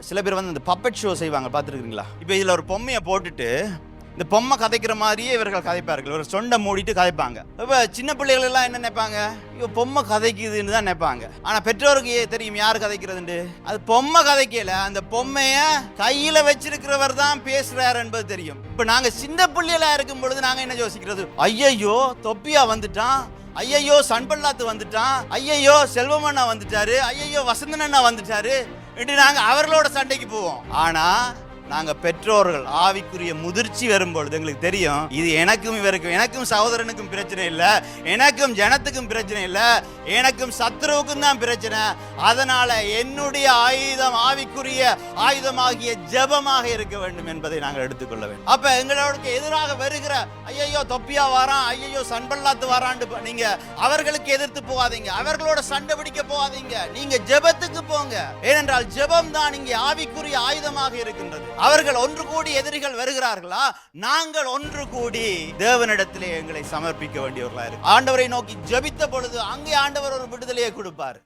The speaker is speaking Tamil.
சில பேர் வந்து இந்த பப்பட் ஷோ செய்வாங்க பார்த்துருக்கீங்களா இப்போ இதில் ஒரு பொம்மையை போட்டுட்டு இந்த பொம்மை கதைக்கிற மாதிரியே இவர்கள் கதைப்பார்கள். ஒரு சொண்டை மூடிட்டு கதைப்பாங்க. இப்போ சின்ன பிள்ளைகள் எல்லாம் என்ன நினைப்பாங்க? ஐயோ பொம்மை கதைக்குதுன்னு தான் நினைப்பாங்க. ஆனால் பெற்றோருக்கு ஏ- தெரியும் யார் கதைக்கிறதுண்டு? அது பொம்மை கதைக்கல. அந்த பொம்மையை கையில் வச்சிருக்கிறவர் தான் பேசுகிறார் என்பது தெரியும். இப்போ நாங்கள் சின்ன பிள்ளைகளா இருக்கும் பொழுது நாங்கள் என்ன யோசிக்கிறது? ஐயையோ தொப்பியா வந்துட்டான். ஐயையோ சன்பல்லாத்து வந்துட்டான். ஐயையோ செல்வமண்ணா வந்துட்டாரு. ஐயையோ வசந்தன் அண்ணா வந்துட்டாரு. என்று நாங்கள் அவர்களோட சண்டைக்கு போவோம். ஆனால் நாங்க பெற்றோர்கள் ஆவிக்குரிய முதிர்ச்சி வரும்பொழுது எங்களுக்கு தெரியும் இது எனக்கும் இவருக்கும் எனக்கும் சகோதரனுக்கும் பிரச்சனை இல்ல எனக்கும் ஜனத்துக்கும் பிரச்சனை இல்ல எனக்கும் சத்ருவுக்கும் தான் பிரச்சனை. அதனால என்னுடைய ஆயுதம் ஆவிக்குரிய ஆயுதமாகிய ஜெபமாக இருக்க வேண்டும் என்பதை நாங்கள் எடுத்துக்கொள்ள வேண்டும். அப்ப எங்களோட எதிராக வருகிற ஐயையோ தொப்பியா வாரான் ஐயையோ சண்பல்லாத்து வாரான்னு நீங்கள் நீங்க அவர்களுக்கு எதிர்த்து போகாதீங்க அவர்களோட சண்டை பிடிக்க போகாதீங்க நீங்க ஜெபத்துக்கு போங்க. ஏனென்றால் ஜெபம் தான் இங்கே ஆவிக்குரிய ஆயுதமாக இருக்கின்றது. அவர்கள் ஒன்று கூடி எதிரிகள் வருகிறார்களா? நாங்கள் ஒன்று கூடி தேவனிடத்திலே எங்களை சமர்ப்பிக்க வேண்டியவர்களா இருக்கு ஆண்டவரை நோக்கி ஜெபித்த பொழுது அங்கே ஆண்டவர் ஒரு விடுதலையை கொடுப்பார்.